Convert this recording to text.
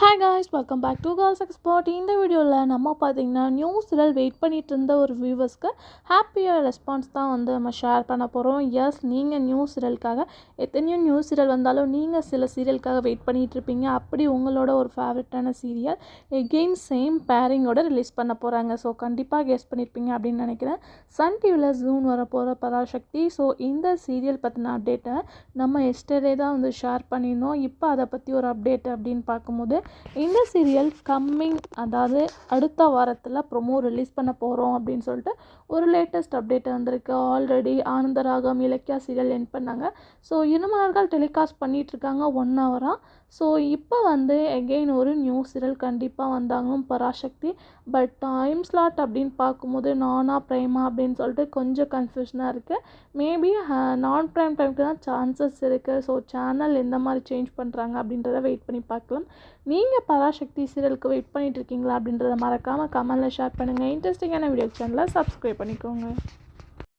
Hi guys welcome back to girls expert இந்த வீடியோவில் நம்ம பார்த்தீங்கன்னா நியூ வெயிட் பண்ணிட்டு இருந்த ஒரு வியூவர்ஸ்க்கு ஹாப்பியாக ரெஸ்பான்ஸ் தான் வந்து நம்ம ஷேர் பண்ண போகிறோம் எஸ் நீங்கள் நியூ சீரியலுக்காக எத்தனையோ நியூ சீரியல் வந்தாலும் நீங்கள் சில சீரியலுக்காக வெயிட் பண்ணிகிட்டு இருப்பீங்க. அப்படி உங்களோட ஒரு ஃபேவரட்டான சீரியல் எகெயின் சேம் பேரிங்கோட ரிலீஸ் பண்ண போகிறாங்க ஸோ கண்டிப்பாக கெஸ் பண்ணியிருப்பீங்க அப்படின்னு நினைக்கிறேன். சன் டிவியில் ஜூன் வர போகிற பராசக்தி. ஸோ இந்த சீரியல் பற்றின அப்டேட்டை நம்ம எஸ்டர்டே தான் வந்து ஷேர் பண்ணியிருந்தோம். இப்போ அதை பற்றி ஒரு அப்டேட் அப்படின்னு பார்க்கும்போது இந்த சீரியல் கம்மிங் அதாவது அடுத்த வாரத்தில் ப்ரொமோ ரிலீஸ் பண்ண போகிறோம் அப்படின்னு சொல்லிட்டு ஒரு லேட்டஸ்ட் அப்டேட் வந்திருக்கு. Already Anandaragam Ilakkiya serial end பண்ணாங்க. ஸோ இருமலர்கள் டெலிகாஸ்ட் பண்ணிகிட்ருக்காங்க ஒன் ஹவராக ஸோ இப்போ வந்து எகெயின் ஒரு நியூ சீரியல் கண்டிப்பாக வந்தாங்க பராசக்தி. பட் டைம் ஸ்லாட் அப்படின்னு பார்க்கும்போது நானா ப்ரைமா அப்படின்னு சொல்லிட்டு கொஞ்சம் கன்ஃபியூஷனாக இருக்குது மேபி நான் ப்ரைம் டைமுக்கு தான் சான்சஸ் இருக்குது ஸோ சேனல் எந்த மாதிரி சேஞ்ச் பண்ணுறாங்க அப்படின்றத வெயிட் பண்ணி பார்க்கலாம். நீ நீங்கள் பராசக்தி சீரியலுக்கு வெயிட் பண்ணிட்டு இருக்கீங்களா அப்படின்றத மறக்காமல் கமெண்டில் ஷேர் பண்ணுங்கள் இன்ட்ரெஸ்டிங்கான வீடியோ சேனலை சப்ஸ்கிரைப் பண்ணிக்கோங்க.